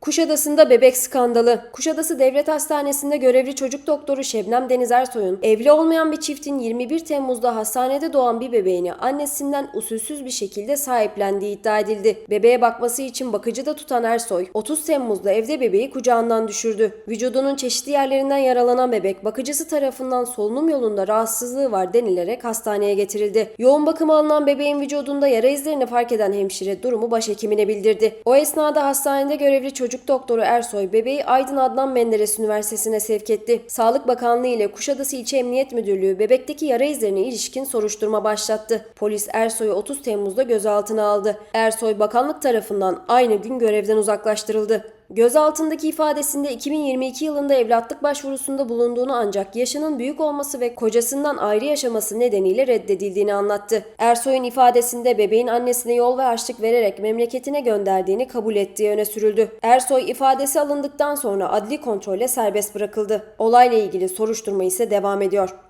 Kuşadası'nda bebek skandalı. Kuşadası Devlet Hastanesi'nde görevli çocuk doktoru Şebnem Deniz Ersoy'un evli olmayan bir çiftin 21 Temmuz'da hastanede doğan bir bebeğini annesinden usulsüz bir şekilde sahiplendiği iddia edildi. Bebeğe bakması için bakıcı da tutan Ersoy, 30 Temmuz'da evde bebeği kucağından düşürdü. Vücudunun çeşitli yerlerinden yaralanan bebek bakıcısı tarafından solunum yolunda rahatsızlığı var denilerek hastaneye getirildi. Yoğun bakıma alınan bebeğin vücudunda yara izlerini fark eden hemşire durumu başhekimine bildirdi. O esnada hastanede görevli çocuk doktoru Ersoy bebeği Aydın Adnan Menderes Üniversitesi'ne sevk etti. Sağlık Bakanlığı ile Kuşadası İlçe Emniyet Müdürlüğü bebekteki yara izlerine ilişkin soruşturma başlattı. Polis Ersoy'u 30 Temmuz'da gözaltına aldı. Ersoy bakanlık tarafından aynı gün görevden uzaklaştırıldı. Gözaltındaki ifadesinde 2022 yılında evlatlık başvurusunda bulunduğunu ancak yaşının büyük olması ve kocasından ayrı yaşaması nedeniyle reddedildiğini anlattı. Ersoy'un ifadesinde bebeğin annesine yol ve harçlık vererek memleketine gönderdiğini kabul ettiği öne sürüldü. Ersoy ifadesi alındıktan sonra adli kontrolle serbest bırakıldı. Olayla ilgili soruşturma ise devam ediyor.